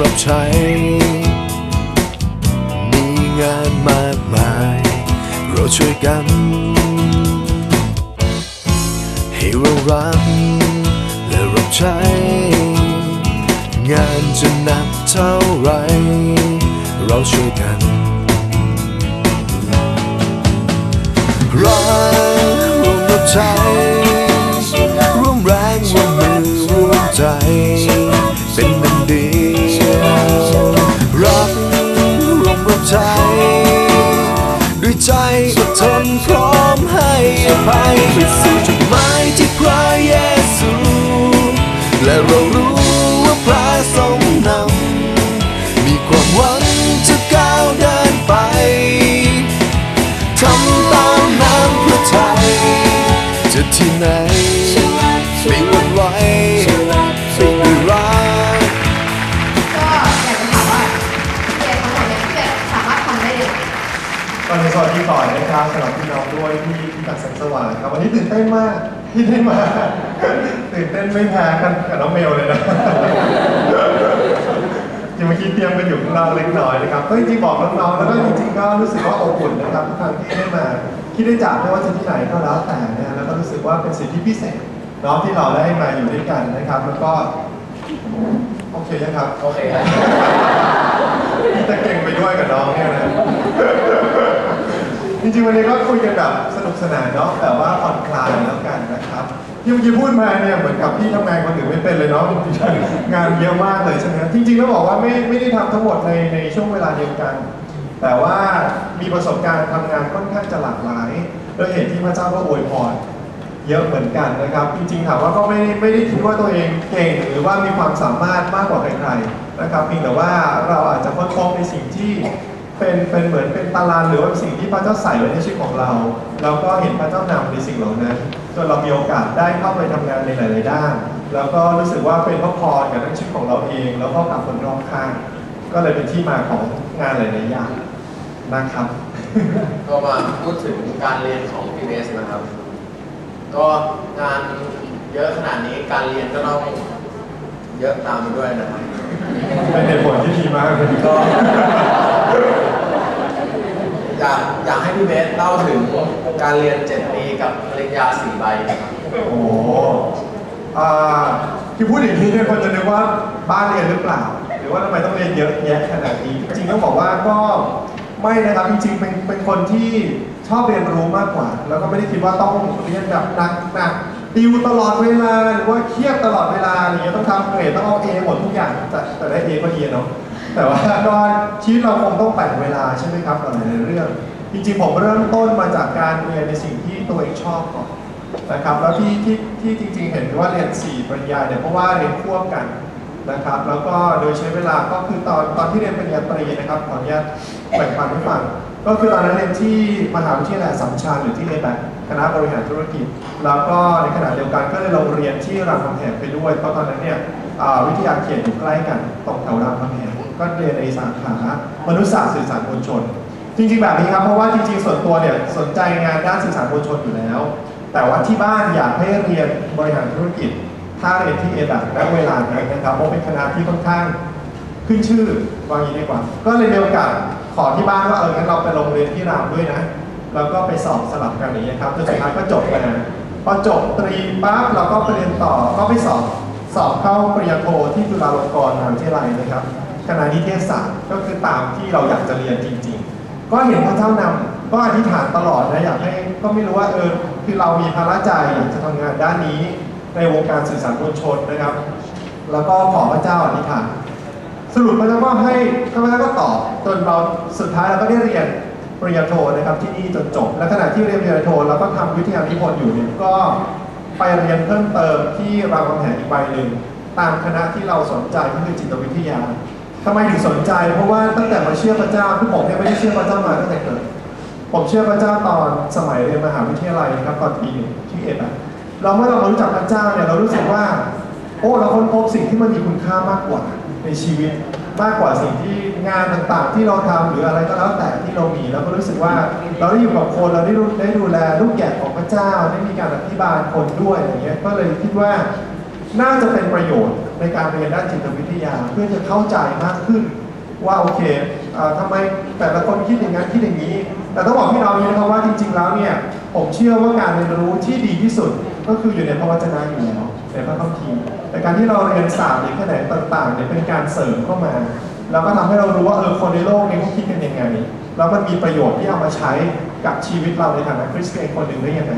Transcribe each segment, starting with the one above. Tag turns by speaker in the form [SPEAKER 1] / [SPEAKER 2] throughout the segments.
[SPEAKER 1] รับใช้ มีงานมากมาย เราช่วยกัน ให้เรารักและรับใช้ งานจะหนักเท่าไร เราช่วยกัน รักร่วมรับใช้ ร่วมแรงร่วมมือร่วมใจ ความหวังจะก้าวเดินไปทำตามน้ำพระทัยจะที่ไหนไม่หวั่นไหวไม่ด้วยรัก
[SPEAKER 2] ก็อยากจะถามว่าพี่เอทั้งหมเนี่ยพี่เอสามารถทำได้ยังไง
[SPEAKER 3] ก่อนอื่นสวัสดีก่อนนะครับสำหรับพี่น้องด้วยที่ที่ตักแสงสว่างครับวันนี้ตื่นเต้นมากที่ได้มาตื่นเต้นไม่แพ้กันกับน้องเมลเลยนะ ยังเมื่อกี้เตรียมกันอยู่ข้างนอกเล็กน้อยนะครับก็จริงๆบอกน้องๆแล้วก็จริงๆก็รู้สึกว่าอบอุ่นนะครับทุกครั้งที่ได้มาที่ได้จากไม่ว่าจะที่ไหนก็แล้วแต่นะแล้วก็รู้สึกว่าเป็นสิ่งที่พิเศษเนาะที่เราได้มาอยู่ด้วยกันนะครับ แล้วก็โอเคยังครับ
[SPEAKER 4] โอเคครับ
[SPEAKER 3] พี่จะเก่งไปด้วยกับน้องเนี่ยนะ จริงๆวันนี้ก็คุยกันแบบสนุกสนานเนาะแต่ว่าผ่อนคลายแล้วกันนะครับที่เมื่อกี้พูดมาเนี่ยเหมือนกับพี่ทำงานคนอื่นไม่เป็นเลยเนาะงานเยอะมากเลยใช่ไหมจริงๆแล้วบอกว่าไม่ไม่ได้ทำทั้งหมดในในช่วงเวลาเดียวกัน แต่ว่ามีประสบการณ์ทำงานค่อนข้างจะหลากหลายโดยเหตุที่พระเจ้าก็อวยพรเยอะเหมือนกันนะครับ จริงๆถามว่าก็ไม่ได้ไม่ได้คิดว่าตัวเองเก่ง หรือว่ามีความสามารถมากกว่าใครๆนะครับเพียงแต่ว่าเราอาจจะค้นพบในสิ่งที่ เป็นเป็นเหมือนเป็นตารางหรือว่าสิ่งที่พระเจ้าใส่ไว้ในชีวิตของเราแล้วก็เห็นพระเจ้านำในสิ่งเหล่านั้นจนเรามีโอกาสได้เข้าไปทำงานในหลาย ๆ ด้าน แล้วก็รู้สึกว่าเป็นพระพรกับทั้งชีวิตของเราเอง แล้วก็กับคนรอบข้าง ก็เลยเป็นที่มาของงานหลาย ๆ อย่างนะครับ
[SPEAKER 4] ก็มาพูดถึงการเรียนของพี่เบสนะครับ ก็งานเยอะขนาดนี้การเรียนก็ต้องเยอะตามไปด้วยนะครับ
[SPEAKER 3] เป็นเหตุผลที่ดีมากเลย
[SPEAKER 4] ก็ อยากอยากให้ พี่เบสเล่าถึงการเรียน 7 ปีกับปริญญา4ใบนะครับ
[SPEAKER 3] โอ้โหอ่าที่พูดอย่างนี้เนี่ยคนจะนึกว่าบ้านเรียนหรือเปล่า หรือว่าทำไมต้องเรียนเยอะแยะขนาดนี้ จริงๆต้องบอกว่าก็ไม่นะครับจริงๆเป็นเป็นคนที่ชอบเรียนรู้มากกว่า แล้วก็ไม่ได้คิดว่าต้องเรียนแบบหนักหนักติวตลอดเวลาหรือว่าเครียดตลอดเวลาอะไรเงี้ยต้องทำเกรดต้องเอาเอหมดทุกอย่างแต่แต่ได้เอก็ดีเนาะแต่ว่าก็ชีวิตเราคงต้องแบ่งเวลาใช่ไหมครับกับหลายๆเรื่อง จริงๆผมเริ่มต้นมาจากการเรียนในสิ่งที่ตัวเองชอบก่อนนะครับแล้วที่ที่ที่จริงๆเห็นว่าเรียน 4 ปริญญาเนี่ยเพราะว่าเรียนควบกันนะครับ แล้วก็โดยใช้เวลาก็คือตอนตอนที่เรียนปริญญาตรีนะครับขออนุญาตแบ่งปันให้ฟังก็คือตอนนั้นเรียนที่มหาวิทยาลัยสัมชัญหรือที่เอแบคณะบริหารธุรกิจ แล้วก็ในขณะเดียวกันก็เลยลงเรียนที่รามคำแหงไปด้วย เพราะตอนนั้นเนี่ยวิทยาเขตอยู่ใกล้กันตรงแถวรามคำแหงก็เรียนในสาขามนุษยศาสตร์สื่อสารมวลชน จริงๆแบบนี้ครับเพราะว่าจริงๆส่วนตัวเนี่ยสนใจงานด้านสื่อสารมวลชนอยู่แล้ว แต่ว่าที่บ้านอยากให้เรียนบริหารธุรกิจ ถ้าเรียนที่เอดักณเวลานั้นนะครับเพราะเป็นคณะที่ค่อนข้างขึ้นชื่อว่าอย่างนี้ดีกว่า ก็เลยมีโอกาสขอที่บ้านว่าเอองั้นเราไปโรงเรียนที่รามด้วยนะแล้วก็ไปสอบสลับกันอย่างนี้ครับจนสุดท้ายก็จบมาพอจบตรีปั๊บเราก็ไปเรียนต่อก็ไปสอบสอบเข้าปริญญาโทที่จุฬาลงกรณ์มหาวิทยาลัยนะครับคณะนิเทศศาสตร์ก็คือตามที่เราอยากจะเรียนจริงๆ ก็เห็นพระเจ้านำก็อธิษฐานตลอดนะอยากให้ก็ไม่รู้ว่าเออคือเรามีภาระใจอยากจะทำงานด้านนี้ในวงการสื่อสารมวลชนนะครับ แล้วก็ขอพระเจ้าอธิษฐานสรุปพระเจ้าก็ให้พระเจ้าก็ตอบจนเราสุดท้ายเราก็ได้เรียนปริญญาโทนะครับที่นี่จนจบ และขณะที่เรียนปริญญาโทเราก็ทำวิทยานิพนธ์อยู่เนี่ยก็ไปเรียนเพิ่มเติมที่รามคำแหงอีกใบหนึ่งตามคณะที่เราสนใจก็คือจิตวิทยา ทำไมถึงสนใจ เพราะว่าตั้งแต่มาเชื่อพระเจ้าคือผมเนี่ยไม่ได้เชื่อพระเจ้ามาตั้งแต่เกิดผมเชื่อพระเจ้าตอนสมัยเรียนมหาวิทยาลัยนะครับตอนปีหนึ่งที่เอ็ดอะเราเมื่อเรารู้จักพระเจ้าเนี่ยเรารู้สึกว่า โอ้เราค้นพบสิ่งที่มันมีคุณค่ามากกว่าในชีวิตมากกว่าสิ่งที่งานต่างๆ ที่เราทำหรืออะไรก็แล้วแต่ที่เรามีเราก็รู้สึกว่าเราได้อยู่กับคนเราได้ได้ดูแลลูกแกะของพระเจ้าได้มีการอธิบายคนด้วยอย่างเงี้ยก็เลยคิดว่าน่าจะเป็นประโยชน์ ในการเรียนด้านจิตวิทยา เพื่อจะเข้าใจมากขึ้น ว่าโอเคอ่อทำไมแต่ละคนคิดอย่างนั้นคิดอย่างนี้ แต่ต้องบอกพี่น้องนี้นะครับว่าจริง ๆ แล้วเนี่ยผมเชื่อว่าการเรียนรู้ที่ดีที่สุดก็คืออยู่ในพระวจนะอยู่แล้วในพระคัมภีร์แต่การที่เราเรียนศาสตร์หรือแขนงต่างๆเนี่ยเป็นการเสริมเข้ามา แล้วก็ทำให้เรารู้ว่าเออคนในโลกนี้เขาคิดกันยังไงแล้วมันมีประโยชน์ที่เอามาใช้กับชีวิตเราในฐานะคริสเตียนคนหนึ่งได้ยังไง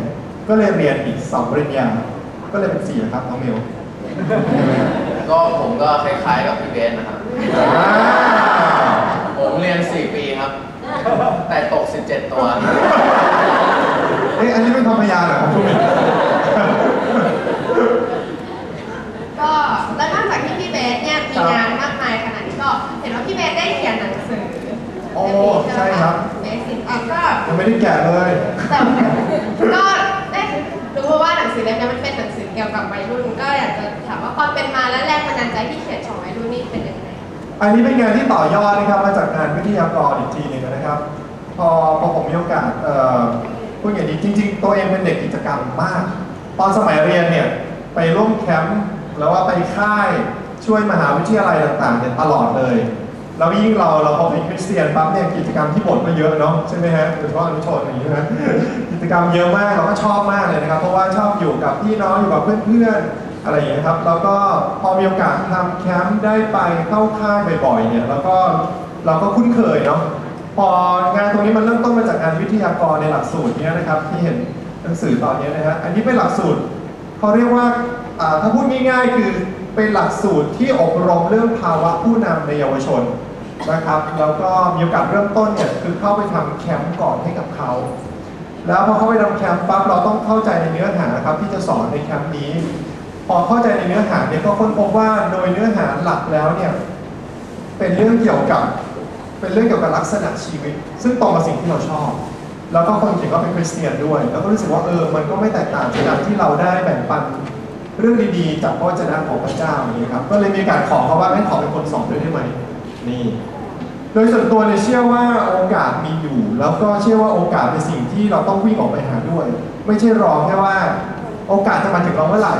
[SPEAKER 3] ก็เลยเรียนอีกสองปริญญาก็เลยเป็นสี่ครับน้องเมลใช่ไหมครับ
[SPEAKER 4] ก็ผมก็คล้ายๆกับพี่เบสนะครับ
[SPEAKER 3] อ่า
[SPEAKER 4] ผมเรียน 4 ปีครับ แต่ตก 17 ตัว
[SPEAKER 3] เอ๊ะอันนี้เป็นคำพยานเหรอครับทุกคน
[SPEAKER 2] ก็แล้วนอกจากที่พี่เบสเนี่ยมีงานมากมายขนาดนี้ก็เห็นว่าพี่เบสได้เขียนหนังสือ
[SPEAKER 3] โอ้ใช่ครับ
[SPEAKER 2] เบสิกอะก็
[SPEAKER 3] ยังไม่ได้แกะเลย
[SPEAKER 2] แต่ก็ได้รู้ว่าหนังสือเล่มนี้มัน กับวัยรุ่น ก็อยากจะถามว่าความเป็นมาและแรงบันดาลใจที่เขียนของวัยรุ่นนี่เป็นยังไง
[SPEAKER 3] อันนี้เป็นงานที่ต่อยอดนะครับมาจากงานวิทยากรอีกทีหนึ่งนะครับ พอพอผมมีโอกาสเอ่อพูดอย่างนี้จริง ๆ ตัวเองเป็นเด็กกิจกรรมมาก ตอนสมัยเรียนเนี่ยไปร่วมแคมป์แล้วว่าไปค่ายช่วยมหาวิทยาลัยต่างๆเนี่ยตลอดเลย แล้วยิ่งเราเราพอเป็นคริสเตียนปั๊บเนี่ยกิจกรรมที่บสถ์ก็เยอะเนาะใช่ไหมฮะโดยเฉพาะอนุชนอย่างนี้นะกิจกรรมเยอะมากเราก็ชอบมากเลยนะครับ เพราะว่าชอบอยู่กับพี่น้องอยู่กับเพื่อนๆอะไรอย่างเงี้ยครับแล้วก็พอมีโอกาสทำแคมป์ได้ไปเข้าค่ายบ่อยๆเนี่ยแล้วก็เราก็คุ้นเคยเนาะพองานตรงนี้มันเริ่มต้นมาจากงานวิทยากรในหลักสูตรเนี้ยนะครับที่เห็นหนังสือตอนนี้นะฮะอันนี้เป็นหลักสูตรเขาเรียกว่าอ่าถ้าพูดง่ายๆคือเป็นหลักสูตรที่อบรมเรื่องภาวะผู้นำในเยาวชน นะครับ แล้วก็มีโอกาสเริ่มต้นเนี่ยคือเข้าไปทำแคมป์ก่อนให้กับเขา แล้วพอเข้าไปทำแคมป์ปั๊บเราต้องเข้าใจในเนื้อหานะครับ ที่จะสอนในแคมป์นี้ พอเข้าใจในเนื้อหาเนี่ยก็ค้นพบว่าโดยเนื้อหาหลักแล้วเนี่ยเป็นเรื่องเกี่ยวกับเป็นเรื่องเกี่ยวกับลักษณะชีวิต ซึ่งตรงกับสิ่งที่เราชอบ แล้วก็คนเขียนก็เป็นคริสเตียนด้วย แล้วก็รู้สึกว่าเออมันก็ไม่แตกต่างจากการที่เราได้แบ่งปันเรื่องดีๆจากพระวจนะของพระเจ้าอย่างนี้ครับก็เลยมีการขอเขาว่าให้ขอเป็นคนสอนด้วยได้ไหม นี่ โดยส่วนตัวเนี่ยเชื่อว่าโอกาสมีอยู่ แล้วก็เชื่อว่าโอกาสเป็นสิ่งที่เราต้องวิ่งออกไปหาด้วย ไม่ใช่รอแค่ว่า โอกาสจะมาถึงเราเมื่อไหร่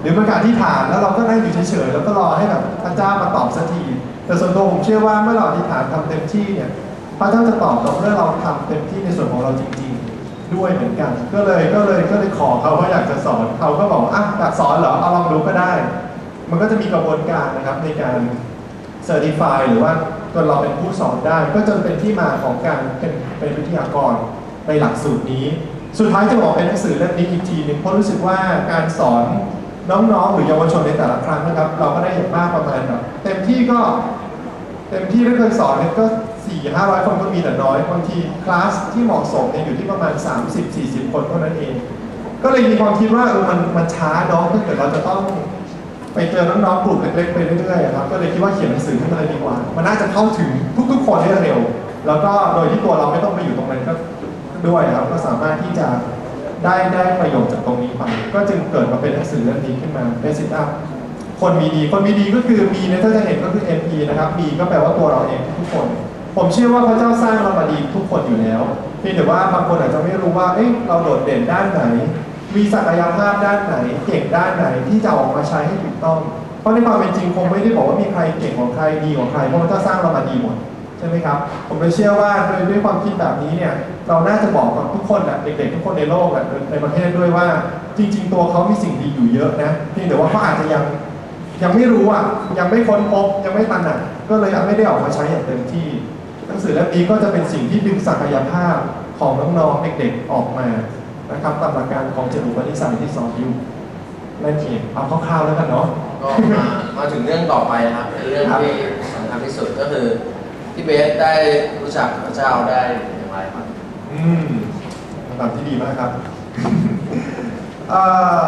[SPEAKER 3] หรือเป็นการที่ฐานแล้วเราก็นั่งอยู่เฉยๆแล้วก็รอให้แบบพระเจ้ามาตอบสักที แต่ส่วนตัวผมเชื่อว่าเมื่อเราอธิษฐานทำเต็มที่เนี่ยพระเจ้าจะตอบเราเมื่อเราทำเต็มที่ในส่วนของเราจริง ๆด้วยเหมือนกัน ก็เลยก็เลยก็เลยขอเขาว่าอยากจะสอนเขาก็บอกอะอยากสอนเหรอเอาลองดูก็ได้ มันก็จะมีกระบวนการนะครับในการ เซอร์ติฟายหรือว่าจนเราเป็นผู้สอนได้ ก็จนเป็นที่มาของการเป็นเป็นวิทยากรในหลักสูตรนี้ สุดท้ายจะบอกเป็นหนังสือเล่มนี้อีกทีหนึงเพราะรู้สึกว่าการสอนน้องๆ หรือเยาวชนในแต่ละครั้งนะครับ เราก็ได้เห็นมากประมาณแบบเต็มที่ก็เต็มที่ถ้าเคยสอนเนี่ยก็สี่ห้าร้อยคนก็มีแต่น้อยบางทีคลาสที่เหมาะสมเนี่ยอยู่ที่ประมาณ 30-40 คนเท่านั้นเอง ก็เลยมีความคิดว่าเออมันมันช้าเนาะถ้าเกิดเราจะต้อง ไปเจอน้องๆกลุ่มเล็กๆไปเรื่อยๆครับก็เลยคิดว่าเขียนหนังสือขึ้นมาเลยดีกว่า มันน่าจะเข้าถึงทุกๆคนได้เร็ว แล้วก็โดยที่ตัวเราไม่ต้องไปอยู่ตรงนั้นก็ด้วยครับก็สามารถที่จะได้ได้ประโยชน์จากตรงนี้ไป ก็จึงเกิดมาเป็นหนังสือเล่มนี้ขึ้นมา Basic Up คนมีดีคนมีดีก็คือมีเนี่ยถ้าจะเห็นก็คือ MP นะครับมีก็แปลว่าตัวเราเองทุกคน ผมเชื่อว่าพระเจ้าสร้างเรามาดีทุกคนอยู่แล้วเพียงแต่ว่าบางคนอาจจะไม่รู้ว่าเอ๊ะเราโดดเด่นด้านไหน มีศักยภาพด้านไหน เก่งด้านไหนที่จะออกมาใช้ให้ถูกต้อง เพราะในความเป็นจริงคงไม่ได้บอกว่ามีใครเก่งกว่าใครดีกว่าใครเพราะพระเจ้าสร้างเรามาดีหมดใช่ไหมครับ ผมเลยเชื่อว่าโดยด้วยความคิดแบบนี้เนี่ยเราน่าจะบอกกับทุกคนแหละเด็กๆทุกคนในโลกแหละในประเทศด้วยว่า จริง ๆ ตัวเขามีสิ่งดีอยู่เยอะนะเพียงแต่ว่าเขาอาจจะยังยังไม่รู้อะยังไม่ค้นพบยังไม่ตระหนักก็เลยไม่ได้ออกมาใช้อย่างเต็มที่ หนังสือเล่มนี้ก็จะเป็นสิ่งที่ดึงศักยภาพของน้องๆเด็กๆออกมา นะครับตามหลักการของเจตุปนิสัยที่สอนอยู่นั่นเองเอาคร่าวๆแล้วกันเนาะ
[SPEAKER 4] ก็มามาถึงเรื่องต่อไปนะครับเป็นเรื่องที่สำคัญที่สุดก็คือพี่เบสได้รู้จักพระเจ้าได้อย่างไรครับ
[SPEAKER 3] อืมคำตอบที่ดีมากครับเอ่อ